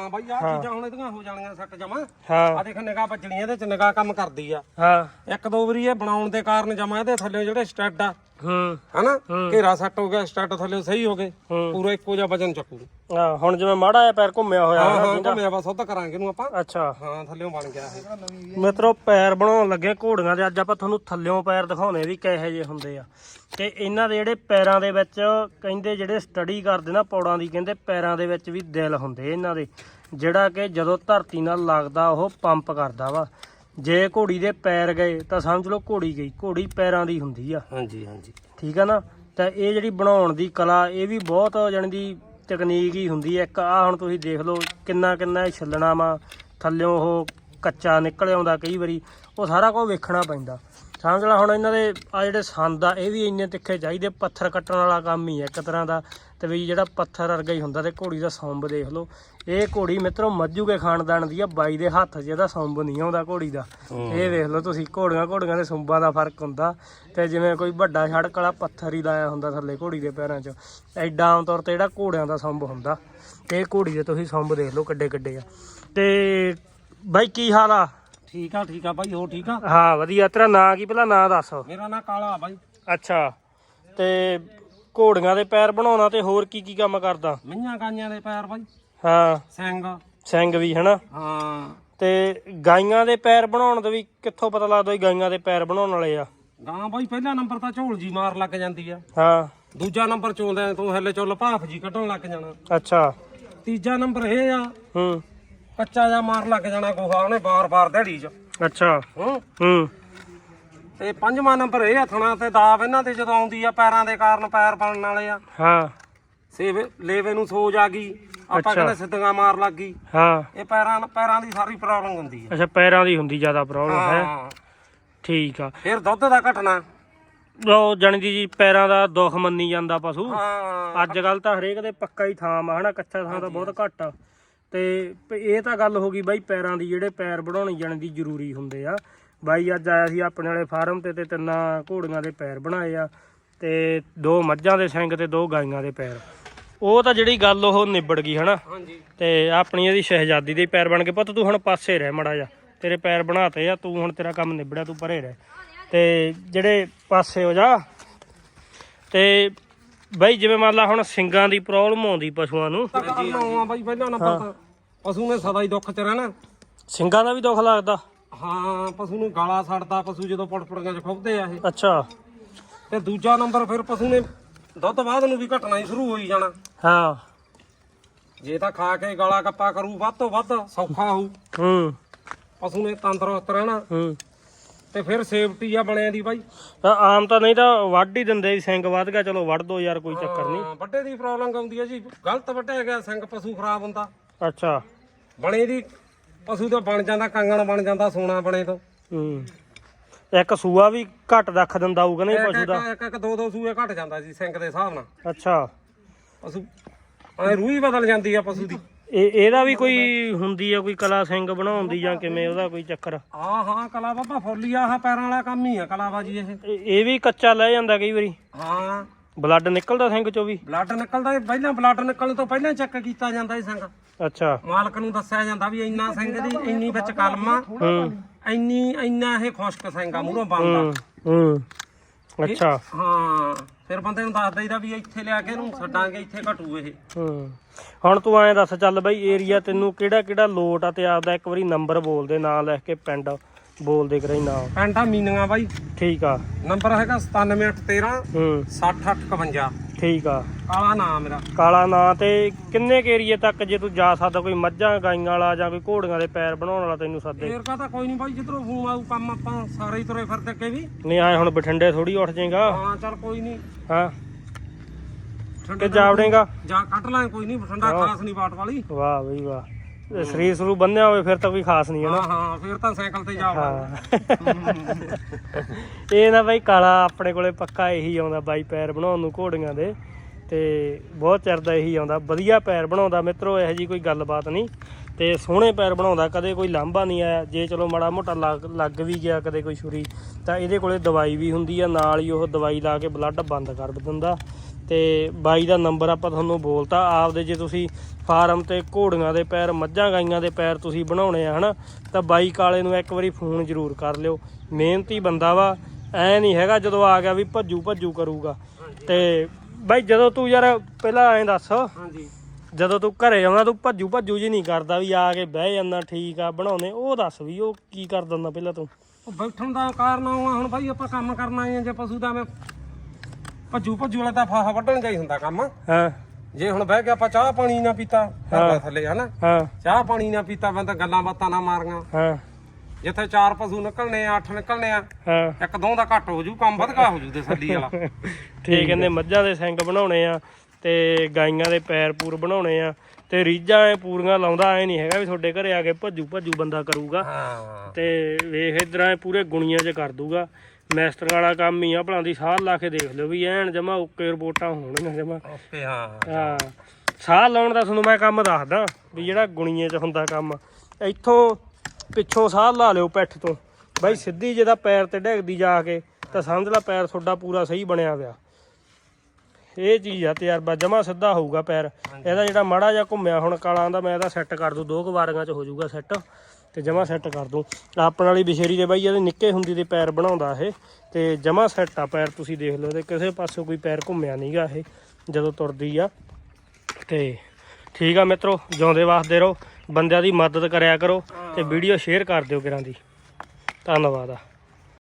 ਹਾਂ ਬਾਈ ਆਹ ਚੀਜ਼ਾਂ ਹੁਣ ਇਹਦੀਆਂ ਹੋ ਜਾਣੀਆਂ ਸੈੱਟ ਜਮਾ। ਹਾਂ। ਆ ਦੇਖ ਨਿਗਾਹ ਵੱਜਣੀ ਇਹਦੇ ਚ ਨਿਗਾਹ ਕੰਮ ਕਰਦੀ ਆ। ਹਾਂ। ਇੱਕ ਦੋ ਵਾਰੀ ਇਹ ਬਣਾਉਣ ਦੇ ਕਾਰਨ ਜਮਾ ਇਹਦੇ ਥੱਲੇ ਜਿਹੜੇ ਸਟੱਡ ਆ ਹੂੰ। ਹਨਾ? ਘੇਰਾ ਸੈੱਟ ਹੋ ਗਿਆ ਸਟੱਡ ਥੱਲੇ ਸਹੀ ਹੋ ਗਏ। ਪੂਰਾ ਇੱਕੋ ਜਿਹਾ ਵਜਨ ਚੱਕੂ। ਹਾਂ ਹੁਣ ਜਿਵੇਂ ਮਾੜਾ ਜਿਹਾ ਪੈਰ ਘੁੰਮਿਆ ਹੋਇਆ ਹਾਂ ਹੈ ਘੁੰਮਿਆ ਬਸ ਉਹਦਾ ਕਰਾਂਗੇ ਇਹਨੂੰ ਆਪਾਂ। ਅੱਛਾ। ਹਾਂ ਥੱਲੇੋਂ ਬਣ ਗਿਆ ਇਹ। ਮਿੱਤਰੋ ਪੈਰ ਬਣਾਉਣ ਲੱਗੇ ਘੋੜੀਆਂ ਦੇ ਅੱਜ ਆਪਾਂ ਤੁਹਾਨੂੰ ਥੱਲਿਓਂ ਪੈਰ ਦਿਖਾਉਣੇ ਵੀ ਕਿਹੋ ਜਿਹੇ ਹੁੰਦੇ ਆ। ਤੇ ਇਹਨਾਂ ਦੇ ਜਿਹੜੇ ਪੈਰਾਂ ਦੇ ਵਿੱਚ ਕਹਿੰਦੇ ਜਿਹੜੇ ਸਟੱਡੀ ਕਰਦੇ ਨਾ ਪੌੜਾਂ ਦੀ ਕਹਿੰਦੇ ਪੈਰਾਂ ਦੇ ਵਿੱਚ ਵੀ ਦਿਲ ਹੁੰਦੇ ਇਹਨਾਂ ਦੇ। ਜਿਹੜਾ ਕਿ ਜਦੋਂ ਧਰਤੀ ਨਾਲ ਲੱਗਦਾ ਉਹ ਪੰਪ ਕਰਦਾ ਵਾ। ਜੇ ਘੋੜੀ ਦੇ ਪੈਰ ਗਏ ਤਾਂ ਸਮਝ ਲਓ ਘੋੜੀ ਗਈ ਘੋੜੀ ਪੈਰਾਂ ਦੀ ਹੁੰਦੀ ਆ। ਹਾਂਜੀ ਹਾਂਜੀ। ਠੀਕ ਆ ਨਾ? ਤਾਂ ਇਹ ਜਿਹੜੀ ਬਣਾਉਣ ਦੀ ਕਲਾ ਇਹ ਵੀ ਬਹੁਤ ਜਾਣੀ ਦੀ ਤਕਨੀਕ ਹੀ ਹੁੰਦੀ ਹੈ ਇੱਕ ਆ ਹੁਣ ਤੁਸੀਂ ਦੇਖ ਲਓ ਕਿੰਨਾ ਕਿੰਨਾ ਇਹ ਛੱਲਣਾ ਵਾ ਥੱਲਿਓਂ ਉਹ ਕੱਚਾ ਨਿਕਲ ਆਉਂਦਾ ਕਈ ਵਾਰੀ ਉਹ ਸਾਰਾ ਕੁਝ ਵੇਖਣਾ ਪੈਂਦਾ। ਸਮਝ ਹੁਣ ਇਹਨਾਂ ਦੇ ਆ ਜਿਹੜੇ ਸੰਦ ਆ ਇਹ ਵੀ ਇੰਨੇ ਤਿੱਖੇ ਚਾਹੀਦੇ ਪੱਥਰ ਕੱਟਣ ਵਾਲਾ ਕੰਮ ਹੀ ਹੈ ਇੱਕ ਤਰ੍ਹਾਂ ਦਾ। ਤੇ ਵੀ ਜਿਹੜਾ ਪੱਥਰ ਵਰਗਾ ਹੀ ਹੁੰਦਾ ਤੇ ਘੋੜੀ ਦਾ ਸੰਬ ਦੇਖ ਲਓ। ਇਹ ਘੋੜੀ ਮਿੱਤਰੋ ਮੱਜੂ ਕੇ ਖਾਨਦਾਨ ਦੀ ਆ ਬਾਈ ਦੇ ਹੱਥ 'ਚ ਇਹਦਾ ਸੰਬ ਨਹੀਂ ਆਉਂਦਾ ਘੋੜੀ ਦਾ। ਇਹ ਵੇਖ ਲਓ ਤੁਸੀਂ ਘੋੜੀਆਂ ਘੋੜੀਆਂ ਦੇ ਸੁੰਬਾਂ ਦਾ ਫ਼ਰਕ ਹੁੰਦਾ। ਤੇ ਜਿਵੇਂ ਕੋਈ ਵੱਡਾ ਸੜਕ ਵਾਲਾ ਪੱਥਰ ਹੀ ਲਾਇਆ ਹੁੰਦਾ ਥੱਲੇ ਘੋੜੀ ਦੇ ਪੈਰਾਂ 'ਚ ਐਡਾ ਆਮ ਤੌਰ ਤੇ ਜਿਹੜਾ ਘੋੜਿਆਂ ਦਾ ਸੰਬ ਹੁੰਦਾ। ਤੇ ਇਹ ਘੋੜੀ ਦੇ ਤੁਸੀਂ ਸੰਬ ਦੇਖ ਲਓ ਕਿੱਡੇ ਕਿੱਡੇ ਆ। ਤੇ ਬਾਈ ਕੀ ਹਾਲ ਆ? ਠੀਕ ਆ ਠੀਕ ਆ ਬਾਈ ਹੋ ਠੀਕ ਆ? ਹਾਂ ਵਧੀਆ। ਤੇਰਾ ਨਾਂ ਕੀ ਪਹਿਲਾਂ ਨਾਂ ਦੱਸ। ਮੇਰਾ ਨਾਂ ਕਾਲਾ ਆ ਬਾਈ। ਅੱਛਾ। ਤੇ ਘੋੜੀਆਂ ਦੇ ਪੈਰ ਬਣਾਉਣਾ ਤੇ ਹੋਰ ਕੀ ਕੀ ਕੰਮ ਕਰਦਾ? ਮਈਆਂ ਗਾਈਆਂ ਦੇ ਪੈਰ ਬਾਈ। ਹਾਂ। ਸਿੰਘ ਸਿੰਘ ਵੀ ਹਨਾ? ਹਾਂ। ਤੇ ਗਾਈਆਂ ਦੇ ਪੈਰ ਬਣਾਉਣ ਦਾ ਵੀ ਕਿੱਥੋਂ ਪਤਾ ਲੱਗਦਾ ਵੀ ਗਾਈਆਂ ਦੇ ਪੈਰ ਬਣਾਉਣ ਵਾਲੇ ਆ? ਗਾਂ ਬਾਈ ਪਹਿਲਾ ਨੰਬਰ ਤਾਂ ਝੋਲ ਜੀ ਮਾਰ ਲੱਗ ਜਾਂਦੀ ਆ। ਹਾਂ। ਦੂਜਾ ਨੰਬਰ ਚੋਂਦੇ ਤੂੰ ਹੱਲੇ ਚੁੱਲ ਭਾਫ ਜੀ ਕੱਢਣ ਲੱਗ ਜਾਣਾ। ਅੱਛਾ। ਤੀਜਾ ਨੰਬਰ ਇਹ ਆ ਹੂੰ। ਕੱਚਾ ਜਾਂ ਮਾਰ ਲੱਗ ਜਾਣਾ ਗੋਹਾ ਉਹਨੇ ਬਾਰ-ਬਾਰ ਦਿਹਾੜੀ 'ਚ। ਅੱਛਾ। ਹੂੰ। ਹੂੰ। ਤੇ ਪੰਜਵਾਂ ਨੰਬਰ ਇਹ ਹੱਥਣਾ ਤੇ ਦਾਬ ਇਹਨਾਂ ਤੇ ਜਦੋਂ ਆਉਂਦੀ ਆ ਪੈਰਾਂ ਦੇ ਕਾਰਨ ਪੈਰ ਬਣਨ ਵਾਲੇ ਆ। ਹਾਂ। ਸੇਵੇ ਲੇਵੇ ਨੂੰ ਸੋਜ ਆ ਗਈ। ਆਪਾਂ ਕਹਿੰਦੇ ਸਿੱਧੀਆਂ ਮਾਰ ਲੱਗ ਗਈ। ਹਾਂ। ਇਹ ਪੈਰਾਂ ਪੈਰਾਂ ਦੀ ਸਾਰੀ ਪ੍ਰੋਬਲਮ ਹੁੰਦੀ ਆ। ਅੱਛਾ ਪੈਰਾਂ ਦੀ ਹੁੰਦੀ ਜ਼ਿਆਦਾ ਪ੍ਰੋਬਲਮ ਹੈ? ਹਾਂ। ਠੀਕ ਆ। ਫਿਰ ਦੁੱਧ ਦਾ ਘਟਣਾ ਉਹ ਜਾਣੀ ਦੀ ਜੀ ਪੈਰਾਂ ਦਾ ਦੁੱਖ ਮੰਨੀ ਜਾਂਦਾ ਪਸ਼ੂ। ਅੱਜ ਕੱਲ ਤਾਂ ਹਰੇਕ ਦੇ ਪੱਕਾ ਹੀ ਥਾਂ ਆ ਹਨਾ? ਕੱਚਾ ਥਾਂ ਤਾਂ ਬਹੁਤ ਘੱਟ ਆ। ਤੇ ਇਹ ਤਾਂ ਗੱਲ ਹੋ ਗਈ ਬਾਈ ਪੈਰਾਂ ਦੀ ਜਿਹੜੇ ਪੈਰ ਬਣਾਉਣੇ ਜਾਣ ਦੀ ਜ਼ਰੂਰੀ ਹੁੰਦੇ ਆ। ਬਾਈ ਅੱਜ ਆਇਆ ਸੀ ਆਪਣੇ ਵਾਲੇ ਫਾਰਮ ਤੇ ਤੇ ਤਿੰਨਾਂ ਘੋੜੀਆਂ ਦੇ ਪੈਰ ਬਣਾਏ ਆ ਤੇ ਦੋ ਮੱਝਾਂ ਦੇ ਸਿੰਘ ਤੇ ਦੋ ਗਾਈਆਂ ਦੇ ਪੈਰ। ਉਹ ਤਾਂ ਜਿਹੜੀ ਗੱਲ ਉਹ ਨਿਬੜ ਗਈ ਹਨਾ? ਤੇ ਆਪਣੀ ਇਹਦੀ ਸ਼ਹਿਜ਼ਾਦੀ ਦੇ ਪੈਰ ਬਣ ਕੇ ਪੁੱਤ ਤੂੰ ਹੁਣ ਪਾਸੇ ਰਹਿ ਮੜਾ ਜਾ ਤੇਰੇ ਪੈਰ ਬਣਾਤੇ ਆ ਤੂੰ ਹੁਣ ਤੇਰਾ ਕੰਮ ਨਿਬੜਿਆ ਤੂੰ ਪਰੇ ਰਹਿ। ਤੇ ਜਿਹੜੇ ਪਾਸੇ ਹੋ ਜਾ। ਤੇ ਬਾਈ ਜਿਵੇਂ ਮੰਨ ਲਾ ਹੁਣ ਸਿੰਗਾਂ ਦੀ ਪ੍ਰੋਬਲਮ ਆਉਂਦੀ ਪਸ਼ੂਆਂ ਨੂੰ। ਆ ਬਾਈ ਪਹਿਲਾ ਪਸ਼ੂ ਨੇ ਸਦਾ ਹੀ ਦੁੱਖ 'ਚ ਰਹਿਣਾ। ਸਿੰਗਾਂ ਦਾ ਵੀ ਦੁੱਖ ਲੱਗਦਾ? ਹਾਂ ਪਸ਼ੂ ਨੂੰ ਗਾਲਾ ਛੱਡਦਾ ਪਸ਼ੂ ਜਦੋਂ ਪੜਪੜੀਆਂ 'ਚ ਖੁੱਬਦੇ ਆ ਇਹ। ਅੱਛਾ। ਤੇ ਦੂਜਾ ਨੰਬਰ ਫਿਰ ਪਸ਼ੂ ਨੇ ਦੁੱਧ ਬਾਅਦ ਨੂੰ ਵੀ ਘਟਣਾ ਹੀ ਸ਼ੁਰੂ ਹੋਈ ਜਾਣਾ। ਹਾਂ। ਜੇ ਤਾਂ ਖਾ ਕੇ ਗਾਲਾ ਕੱਪਾ ਕਰੂ ਵੱਧ ਤੋਂ ਵੱਧ ਸੌਖਾ ਹੋਊ। ਹੂੰ। ਪਸ਼ੂ ਨੇ ਤੰਦਰੁਸਤ ਰਹਿਣਾ। ਹੂੰ। ਤੇ ਫਿਰ ਸੇਫਟੀ ਆ ਬਣਿਆ ਦੀ ਬਾਈ। ਤਾਂ ਆਮ ਤਾਂ ਨਹੀਂ ਤਾਂ ਵੱਢ ਹੀ ਦਿੰਦੇ ਵੀ ਸਿੰਗ ਵੱਧ ਗਿਆ ਚਲੋ ਵੱਢ ਦੋ ਯਾਰ ਕੋਈ ਚੱਕਰ ਨਹੀਂ। ਹਾਂ, ਵੱਡੇ ਦੀ ਪ੍ਰੋਬਲਮ ਆਉਂਦੀ ਹੈ ਜੀ ਗਲਤ ਵੱਢਿਆ ਗਿਆ ਸਿੰਘ ਪਸ਼ੂ ਖਰਾਬ ਹੁੰਦਾ। ਅੱਛਾ। ਬਣੇ ਦੀ ਪਸ਼ੂ ਤਾਂ ਬਣ ਜਾਂਦਾ ਕੰਗਣ ਬਣ ਜਾਂਦਾ ਸੋਨਾ ਬਣੇ ਤੋਂ। ਹੂੰ। ਇੱਕ ਸੂਆ ਵੀ ਘੱਟ ਰੱਖ ਦਿੰਦਾ ਹੋਊਗਾ ਨਹੀਂ ਪਸ਼ੂ ਦਾ। ਇੱਕ ਇੱਕ ਦੋ ਦੋ ਸੂਏ ਘਟ ਜਾਂਦਾ ਸੀ ਸਿੰਘ ਦੇ ਹਿਸਾਬ ਨਾਲ। ਅੱਛਾ। ਪਸ਼ੂ ਐ ਰੂਹ ਹੀ ਬਦਲ ਜਾਂਦੀ ਆ ਪਸ਼ੂ ਦੀ। ਇਹ ਇਹਦਾ ਵੀ ਕੋਈ ਹੁੰਦੀ ਆ ਕੋਈ ਕਲਾ ਸਿੰਘ ਬਣਾਉਣ ਦੀ ਜਾਂ ਕਿਵੇਂ ਉਹਦਾ ਕੋਈ ਚੱਕਰ? ਆ ਹਾਂ ਕਲਾ ਬਾਬਾ ਫੁੱਲੀ ਆ ਆਹ ਪੈਰਾਂ ਵਾਲਾ ਕੰਮ ਹੀ ਆ ਕਲਾਬਾਜੀ ਇਹ। ਇਹ ਇਹ ਵੀ ਕੱਚਾ ਲੈ ਜਾਂਦਾ ਕਈ ਵਾਰੀ। ਹਾਂ। ਬਲੱਡ ਨਿਕਲਦਾ ਸਿੰਘ ਚੋਂ ਵੀ? ਬਲੱਡ ਨਿਕਲਦਾ ਇਹ ਪਹਿਲਾਂ ਬਲੱਡ ਨਿਕਲਣ ਤੋਂ ਪਹਿਲਾਂ ਚੈੱਕ ਕੀਤਾ ਜਾਂਦਾ ਇਹ ਸਿੰਘ। ਅੱਛਾ। ਮਾਲਕ ਨੂੰ ਦੱਸਿਆ ਜਾਂਦਾ ਵੀ ਇੰਨਾ ਸਿੰਘ ਦੀ ਇੰਨੀ ਵਿੱਚ ਕਲਮ। ਹੂੰ। ਇੰਨੀ ਇੰਨਾ ਇਹ ਖੁਸ਼ਕ ਸਿੰਘ ਆ ਮੂਹਰੋਂ ਬੰਦਾ ਹੂੰ। ਅੱਛਾ। ਹਾਂ ਫਿਰ ਬੰਦੇ ਨੂੰ ਦੱਸ ਦਈਦਾ ਵੀ ਇੱਥੇ ਲਿਆ ਕੇ ਇਹਨੂੰ ਛੱਡਾਂਗੇ ਇੱਥੇ ਘਟੂ ਇਹ। ਹੂੰ। ਹੁਣ ਤੂੰ ਐਂ ਦੱਸ ਚੱਲ ਬਈ ਏਰੀਆ ਤੈਨੂੰ ਕਿਹੜਾ ਕਿਹੜਾ ਲੋਟ ਆ ਤੇ ਆਪਦਾ ਇੱਕ ਵਾਰੀ ਨੰਬਰ ਬੋਲ ਦੇ ਨਾਂ ਲਿਖ ਕੇ ਪਿੰਡ। ਬੋਲ ਦੇ ਕਰਾਈ ਨਾਂ। ਪੈਂਟਾ ਮੀਨੀਆਂ ਬਾਈ। ਠੀਕ ਆ। ਨੰਬਰ ਹੈਗਾ 97813 ਹੂੰ। 6851 ਠੀਕ ਆ। ਕਾਲਾ ਨਾਮ ਮੇਰਾ। ਕਾਲਾ ਨਾਂ ਤੇ ਕਿੰਨੇ ਕੁ ਏਰੀਏ ਤੱਕ ਜੇ ਤੂੰ ਜਾ ਸਕਦਾ ਕੋਈ ਮੱਝਾਂ ਗਾਈਆਂ ਵਾਲਾ ਜਾਂ ਕੋਈ ਘੋੜੀਆਂ ਦੇ ਪੈਰ ਬਣਾਉਣ ਵਾਲਾ ਤੈਨੂੰ ਸੱਦੇ? ਫੇਰ ਕਾ ਤਾਂ ਕੋਈ ਨਹੀਂ ਬਾਈ ਜਿੱਧਰੋਂ ਫੋਨ ਆਊ ਕੰਮ ਆਪਾਂ ਸਾਰੇ ਹੀ ਤੁਰੇ ਫਿਰਦੇ ਅੱਗੇ ਵੀ। ਨਹੀਂ ਆਏ ਹੁਣ ਬਠਿੰਡੇ ਥੋੜੀ ਉੱਠ ਜਾਏਗਾ। ਹਾਂ ਚੱਲ ਕੋਈ ਨਹੀਂ ਹਾਂ। ਕਿ ਜਾਵੜੇਗਾ? ਜਾ ਕੱਢ ਲਾਂ ਕੋਈ ਨਹੀਂ ਠੰਡਾ ਖਾਸ ਨਹੀਂ ਬਾਟ ਵਾਲੀ। ਵਾਹ ਬਈ ਵਾਹ। ਤੇ ਸਰੀਰ ਸਰੂ ਬੰਨਿਆ ਹੋਵੇ ਫਿਰ ਤਾਂ ਕੋਈ ਖਾਸ ਨਹੀਂ ਹੈ ਨਾ। ਹਾਂ ਹਾਂ ਫੇਰ ਤਾਂ ਸਾਈਕਲ ਤੇ ਜਾ ਹਾਂ। ਇਹ ਨਾ ਬਾਈ ਕਾਲਾ ਆਪਣੇ ਕੋਲੇ ਪੱਕਾ ਇਹੀ ਆਉਂਦਾ ਬਾਈ ਪੈਰ ਬਣਾਉਣ ਨੂੰ ਘੋੜੀਆਂ ਦੇ। ਤੇ ਬਹੁਤ ਚਿਰ ਦਾ ਇਹੀ ਆਉਂਦਾ ਵਧੀਆ ਪੈਰ ਬਣਾਉਂਦਾ। ਮਿੱਤਰੋ ਇਹੋ ਜੀ ਕੋਈ ਗੱਲਬਾਤ ਨਹੀਂ। ਤੇ ਸੋਹਣੇ ਪੈਰ ਬਣਾਉਂਦਾ ਕਦੇ ਕੋਈ ਲਾਂਭਾ ਨਹੀਂ ਆਇਆ। ਜੇ ਚਲੋ ਮਾੜਾ ਮੋਟਾ ਲੱਗ ਲੱਗ ਵੀ ਗਿਆ ਕਦੇ ਕੋਈ ਛੁਰੀ ਤਾਂ ਇਹਦੇ ਕੋਲੇ ਦਵਾਈ ਵੀ ਹੁੰਦੀ ਆ। ਨਾਲ ਹੀ ਉਹ ਦਵਾਈ ਲਾ ਕੇ ਬਲੱਡ ਬੰਦ ਕਰ ਦਿੰਦਾ। ਤੇ ਬਾਈ ਦਾ ਨੰਬਰ ਆਪਾਂ ਤੁਹਾਨੂੰ ਬੋਲਤਾ ਆਪਦੇ ਜੇ ਤੁਸੀਂ ਫਾਰਮ ਤੇ ਘੋੜੀਆਂ ਦੇ ਪੈਰ ਮੱਝਾਂ ਗਾਈਆਂ ਦੇ ਪੈਰ ਤੁਸੀਂ ਬਣਾਉਣੇ ਆ ਹਨਾ ਤਾਂ ਬਾਈ ਕਾਲੇ ਨੂੰ ਇੱਕ ਵਾਰੀ ਫੋਨ ਜ਼ਰੂਰ ਕਰ ਲਿਓ। ਮਿਹਨਤੀ ਬੰਦਾ ਵਾ ਐ ਨਹੀਂ ਹੈਗਾ ਜਦੋਂ ਆ ਗਿਆ ਵੀ ਭੱਜੂ ਭੱਜੂ ਕਰੂਗਾ। ਤੇ ਬਾਈ ਜਦੋਂ ਤੂੰ ਯਾਰ ਪਹਿਲਾਂ ਐਂ ਦੱਸ ਹਾਂਜੀ। ਜਦੋਂ ਤੂੰ ਘਰੇ ਆਉਣਾ ਤੂੰ ਭੱਜੂ ਭੱਜੂ ਜੀ ਨਹੀਂ ਕਰਦਾ ਵੀ ਆ ਕੇ ਬਹਿ ਜਾਂਦਾ ਠੀਕ ਆ ਬਣਾਉਣੇ ਉਹ ਦੱਸ ਵੀ ਉਹ ਕੀ ਕਰ ਦਿੰਦਾ ਪਹਿਲਾਂ ਤੂੰ? ਉਹ ਬੈਠਣ ਦਾ ਕਾਰਨ ਉਹ ਆ ਹੁਣ ਭਾਈ ਆਪਾਂ ਕੰਮ ਕਰਨਾ ਆ ਜੇ ਪਸ਼ੂ ਦਾ ਮੈਂ ਭੱਜੂ ਭੱਜੂ ਵਾਲਾ ਤਾਂ ਫਾਹਾ ਵੱਢਣ ਜਾਈ ਹੁੰਦਾ ਕੰਮ। ਹਾਂ। ਜੇ ਹੁਣ ਬਹਿ ਕੇ ਆਪਾਂ ਚਾਹ ਪਾਣੀ ਨਾ ਪੀਤਾ ਘਰ ਥੱਲੇ ਹਨਾ? ਹਾਂ। ਚਾਹ ਪਾਣੀ ਨਾ ਪੀਤਾ ਬੰਦਾ ਗੱਲਾਂ ਬਾਤਾਂ ਨਾ ਮਾਰੀਆਂ। ਹਾਂ। ਜਿੱਥੇ ਚਾਰ ਪਸ਼ੂ ਨਿਕਲਣੇ ਆ ਅੱਠ ਨਿਕਲਣੇ ਆ ਹਾਂ। ਇੱਕ ਦੋ ਦਾ ਘੱਟ ਹੋ ਜੂ ਕੰਮ ਵਧਗਾ ਹੋ ਜੂ ਤਸੱਲੀ ਵਾਲਾ। ਠੀਕ ਕਹਿੰਦੇ ਮੱਝਾਂ ਦੇ ਸਿੰਗ ਬਣਾਉਣੇ ਆ ਤੇ ਗਾਈਆਂ ਦੇ ਪੈਰ ਪੂਰ ਬਣਾਉਣੇ ਆ ਤੇ ਰੀਝਾਂ ਐ ਪੂਰੀਆਂ ਲਾਉਂਦਾ ਐ ਨਹੀਂ ਹੈਗਾ ਵੀ ਤੁਹਾਡੇ ਘਰੇ ਆ ਕੇ ਭੱਜੂ ਭੱਜੂ ਬੰਦਾ ਕਰੂਗਾ। ਹਾਂ। ਤੇ ਵੇਖ ਇਧਰ ਐ ਪੂਰੇ ਗੁਣੀਆਂ 'ਚ ਕਰ ਦੂਗਾ। ਮੈਸਤਰ ਵਾਲਾ ਕੰਮ ਹੀ ਆ ਭਲਾਂ ਦੀ ਸਾਹ ਲਾ ਕੇ ਦੇਖ ਲਿਓ ਵੀ ਐਨ ਜਮਾ ਓਕੇ ਰਿਪੋਰਟਾਂ ਹੋਣਗੀਆਂ ਜਮਾ। ਓਕੇ ਹਾਂ ਹਾਂ ਸਾਹ ਲਾਉਣ ਦਾ ਤੁਹਾਨੂੰ ਮੈਂ ਕੰਮ ਦੱਸਦਾ ਵੀ ਜਿਹੜਾ ਗੁਣੀਏ 'ਚ ਹੁੰਦਾ ਕੰਮ। ਇੱਥੋਂ ਪਿੱਛੋਂ ਸਾਹ ਲਾ ਲਿਓ ਪਿੱਠ ਤੋਂ। ਬਾਈ ਸਿੱਧੀ ਜਿਹਦਾ ਪੈਰ ਤੇ ਡੇਗਦੀ ਜਾ ਕੇ ਤਾਂ ਸਮਝ ਲੈ ਪੈਰ ਤੁਹਾਡਾ ਪੂਰਾ ਸਹੀ ਬਣਿਆ ਪਿਆ ਇਹ ਚੀਜ਼ ਆ ਤਜਰਬਾ ਜਮਾ ਸਿੱਧਾ ਹੋਊਗਾ ਪੈਰ। ਇਹਦਾ ਜਿਹੜਾ ਮਾੜਾ ਜਿਹਾ ਘੁੰਮਿਆ ਹੁਣ ਕਾਲਾਂ ਦਾ ਮੈਂ ਇਹਦਾ ਸੈੱਟ ਕਰ ਦੂੰ ਦੋ ਕੁ ਵਾਰੀਆਂ 'ਚ ਹੋ ਜਾਊਗਾ ਸੈੱਟ ਤੇ ਜਮਾ ਸੈੱਟ ਕਰ ਦੂੰ। ਆਪਣ ਵਾਲੀ ਬਿਸ਼ੇਰੀ ਦੇ ਬਾਈ ਇਹਦੇ ਨਿੱਕੇ ਹੁੰਦੀ ਦੇ ਪੈਰ ਬਣਾਉਂਦਾ ਇਹ। ਤੇ ਜਮਾ ਸੈੱਟ ਆ ਪੈਰ ਤੁਸੀਂ ਦੇਖ ਲਓ ਤੇ ਕਿਸੇ ਪਾਸੋਂ ਕੋਈ ਪੈਰ ਘੁੰਮਿਆ ਨਹੀਂਗਾ ਇਹ ਜਦੋਂ ਤੁਰਦੀ ਆ। ਤੇ ਠੀਕ ਆ ਮਿੱਤਰੋ ਜਿਉਂਦੇ ਵਾਸਦੇ ਰਹੋ। ਬੰਦਿਆਂ ਦੀ ਮਦਦ ਕਰਿਆ ਕਰੋ ਤੇ ਵੀਡੀਓ ਸ਼ੇਅਰ ਕਰ ਦਿਓ ਕਿਰਾਂ ਦੀ। ਧੰਨਵਾਦ ਆ।